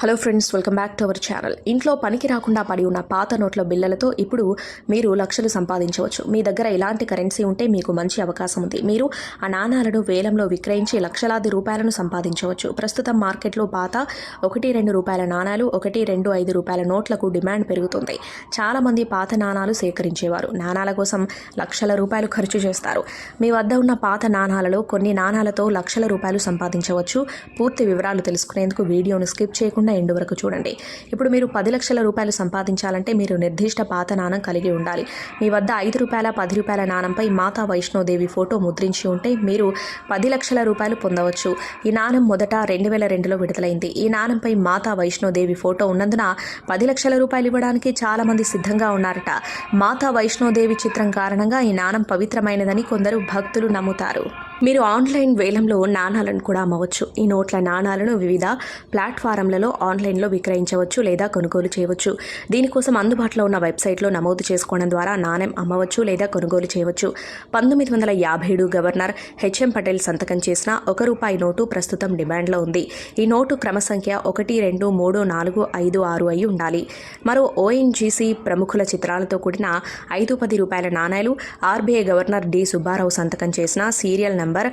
Hello friends welcome back to our channel ఇంట్లో పనికి రాకుండా పడి ఉన్న పాత నోట్ల బిల్లలతో ఇప్పుడు మీరు లక్షలు సంపాదించవచ్చు. మీ దగ్గర ఇలాంటి కరెన్సీ ఉంటే మీకు మంచి అవకాశం ఉంది. మీరు ఆ నాణాలను వేలంలో విక్రయించి లక్షలాది రూపాయలను సంపాదించవచ్చు. ప్రస్తుతం మార్కెట్లో పాత ఒకటి రెండు రూపాయల నాణాలు ఒకటి రెండు ఐదు రూపాయల నోట్లకు డిమాండ్ పెరుగుతుంది. చాలామంది పాత నాణాలు సేకరించేవారు. నాణాల కోసం లక్షల రూపాయలు ఖర్చు చేస్తారు. మీ వద్ద ఉన్న పాత నాణాలలో కొన్ని నాణాలతో లక్షల రూపాయలు సంపాదించవచ్చు. పూర్తి వివరాలు తెలుసుకునేందుకు వీడియోను స్కిప్ చేయకుండా ఎండు వరకు చూడండి. ఇప్పుడు మీరు పది లక్షల రూపాయలు సంపాదించాలంటే మీరు నిర్దిష్ట పాత నాణం కలిగి ఉండాలి. మీ వద్ద ఐదు రూపాయల పది రూపాయల నాణంపై మాతా వైష్ణోదేవి ఫోటో ముద్రించి ఉంటే మీరు పది లక్షల రూపాయలు పొందవచ్చు. ఈ నాణం మొదట రెండు వేల రెండులో విడుదలైంది. ఈ నాణంపై మాతా వైష్ణోదేవి ఫోటో ఉన్నందున పది లక్షల రూపాయలు ఇవ్వడానికి చాలా మంది సిద్ధంగా ఉన్నారట. మాతా వైష్ణోదేవి చిత్రం కారణంగా ఈ నాణం పవిత్రమైనదని కొందరు భక్తులు నమ్ముతారు. మీరు ఆన్లైన్ వేలంలో నాణాలను కూడా అమ్మవచ్చు. ఈ నోట్ల నాణాలను వివిధ ప్లాట్ఫారంలలో ఆన్లైన్లో విక్రయించవచ్చు లేదా కొనుగోలు చేయవచ్చు. దీనికోసం అందుబాటులో ఉన్న వెబ్సైట్లో నమోదు చేసుకోవడం ద్వారా నాణ్యం అమ్మవచ్చు లేదా కొనుగోలు చేయవచ్చు. పంతొమ్మిది వందల యాభై ఏడు గవర్నర్ హెచ్ఎం పటేల్ సంతకం చేసిన ఒక రూపాయి నోటు ప్రస్తుతం డిమాండ్లో ఉంది. ఈ నోటు క్రమ సంఖ్య ఒకటి రెండు మూడు నాలుగు ఐదు ఆరు అయి ఉండాలి. మరో ఓఎన్జీసీ ప్రముఖుల చిత్రాలతో కూడిన ఐదు పది రూపాయల నాణేలు ఆర్బీఐ గవర్నర్ డి సుబ్బారావు సంతకం చేసిన serial number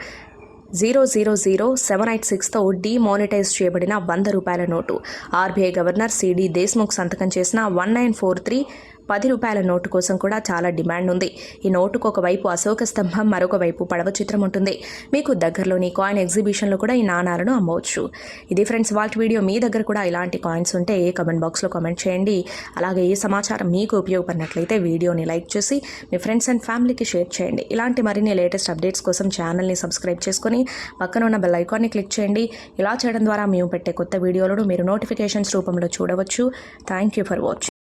zero zero zero seven eight సిక్స్తో demonetize చేయబడిన వంద రూపాయల note. RBI governor CD Deshmukh సంతకం చేసిన వన్ నైన్ ఫోర్ త్రీ పది రూపాయల నోటు కోసం కూడా చాలా డిమాండ్ ఉంది. ఈ నోటుకు ఒకవైపు అశోక స్తంభం మరొక వైపు పడవ చిత్రం ఉంటుంది. మీకు దగ్గరలోని కాయిన్ ఎగ్జిబిషన్లో కూడా ఈ నాణాలను అమ్మవచ్చు. ఇది ఫ్రెండ్స్ వాల్ట్ వీడియో మీ దగ్గర కూడా ఇలాంటి కాయిన్స్ ఉంటే కమెంట్ బాక్స్లో కామెంట్ చేయండి. అలాగే ఈ సమాచారం మీకు ఉపయోగపడినట్లయితే వీడియోని లైక్ చేసి మీ ఫ్రెండ్స్ అండ్ ఫ్యామిలీకి షేర్ చేయండి. ఇలాంటి మరిన్ని లేటెస్ట్ అప్డేట్స్ కోసం ఛానల్ని సబ్స్క్రైబ్ చేసుకొని పక్కన ఉన్న బెల్ ఐకాన్ని క్లిక్ చేయండి. ఇలా చేయడం ద్వారా మేము పెట్టే కొత్త వీడియోలను మీరు నోటిఫికేషన్స్ రూపంలో చూడవచ్చు. Thank you for watching